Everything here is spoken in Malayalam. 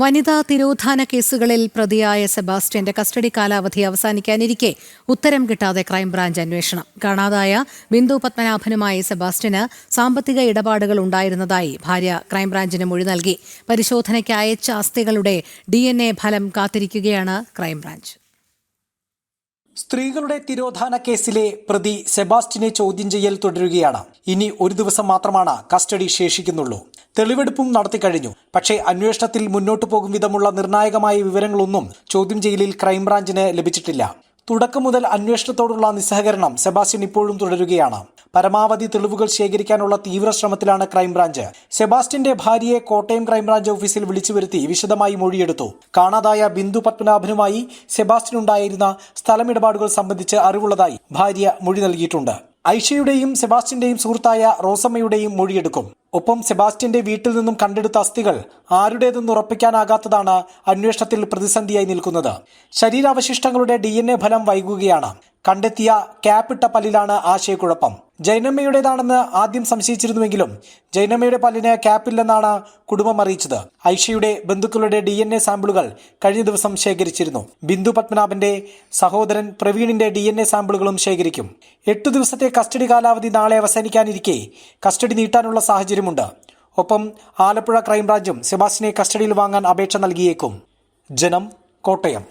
വനിതാ തിരോധാന കേസുകളിൽ പ്രതിയായ സെബാസ്റ്റ്യന്റെ കസ്റ്റഡി കാലാവധി അവസാനിക്കാനിരിക്കെ ഉത്തരം കിട്ടാതെ ക്രൈംബ്രാഞ്ച് അന്വേഷണം. കാണാതായ ബിന്ദു പത്മനാഭനുമായി സെബാസ്റ്റ്യന് സാമ്പത്തിക ഇടപാടുകൾ ഉണ്ടായിരുന്നതായി ഭാര്യ ക്രൈംബ്രാഞ്ചിന് മൊഴി നൽകി. പരിശോധനയ്ക്ക് അയച്ച അസ്ഥികളുടെ ഡി ഫലം കാത്തിരിക്കുകയാണ് ക്രൈംബ്രാഞ്ച്. സ്ത്രീകളുടെ തിരോധാന കേസിലെ പ്രതി സെബാസ്റ്റിനെ ചോദ്യം ചെയ്യൽ തുടരുകയാണ്. ഇനി ഒരു ദിവസം മാത്രമാണ് കസ്റ്റഡി ശേഷിക്കുന്നുള്ളൂ. തെളിവെടുപ്പും നടത്തി കഴിഞ്ഞു. പക്ഷേ അന്വേഷണത്തിൽ മുന്നോട്ടു പോകും വിധമുള്ള നിർണായകമായ വിവരങ്ങളൊന്നും ചോദ്യം ചെയ്യലിൽ ക്രൈംബ്രാഞ്ചിന് ലഭിച്ചിട്ടില്ല. തുടക്കം മുതൽ അന്വേഷണത്തോടുള്ള നിസ്സഹകരണം സെബാസ്റ്റ്യൻ ഇപ്പോഴും തുടരുകയാണ്. പരമാവധി തെളിവുകൾ ശേഖരിക്കാനുള്ള തീവ്ര ശ്രമത്തിലാണ് ക്രൈംബ്രാഞ്ച്. സെബാസ്റ്റിന്റെ ഭാര്യയെ കോട്ടയം ക്രൈംബ്രാഞ്ച് ഓഫീസിൽ വിളിച്ചു വരുത്തി വിശദമായി മൊഴിയെടുത്തു. കാണാതായ ബിന്ദു പത്മനാഭനുമായി സെബാസ്റ്റിൻ ഉണ്ടായിരുന്ന സ്ഥലമിടപാടുകൾ സംബന്ധിച്ച് അറിവുള്ളതായി ഭാര്യ മൊഴി നൽകിയിട്ടുണ്ട്. ഐഷയുടെയും സെബാസ്റ്റിന്റെയും സുഹൃത്തായ റോസമ്മയുടെയും മൊഴിയെടുക്കും. ഒപ്പം സെബാസ്റ്റ്യന്റെ വീട്ടിൽ നിന്നും കണ്ടെടുത്ത അസ്ഥികൾ ആരുടേതെന്ന് ഉറപ്പിക്കാനാകാത്തതാണ് അന്വേഷണത്തിൽ പ്രതിസന്ധിയായി നിൽക്കുന്നത്. ശരീരാവശിഷ്ടങ്ങളുടെ ഡി ഫലം വൈകുകയാണ്. കണ്ടെത്തിയ ക്യാപ്പിട്ട പല്ലിലാണ് ആശയക്കുഴപ്പം. ജൈനമ്മയുടേതാണെന്ന് ആദ്യം സംശയിച്ചിരുന്നുവെങ്കിലും ജൈനമ്മയുടെ പല്ലിന് ക്യാപ്പില്ലെന്നാണ് കുടുംബം അറിയിച്ചത്. ഐഷയുടെ ബന്ധുക്കളുടെ ഡി എൻ എ സാമ്പിളുകൾ കഴിഞ്ഞ ദിവസം ശേഖരിച്ചിരുന്നു. ബിന്ദു പത്മനാഭന്റെ സഹോദരൻ പ്രവീണിന്റെ ഡി എൻ എ സാമ്പിളുകളും ശേഖരിക്കും. എട്ടു ദിവസത്തെ കസ്റ്റഡി കാലാവധി നാളെ അവസാനിക്കാനിരിക്കെ കസ്റ്റഡി നീട്ടാനുള്ള സാഹചര്യമുണ്ട്. ഒപ്പം ആലപ്പുഴ ക്രൈംബ്രാഞ്ചും സെബാസ്റ്റിനെ കസ്റ്റഡിയിൽ വാങ്ങാൻ അപേക്ഷ നൽകിയേക്കും. ജനം കോട്ടയം.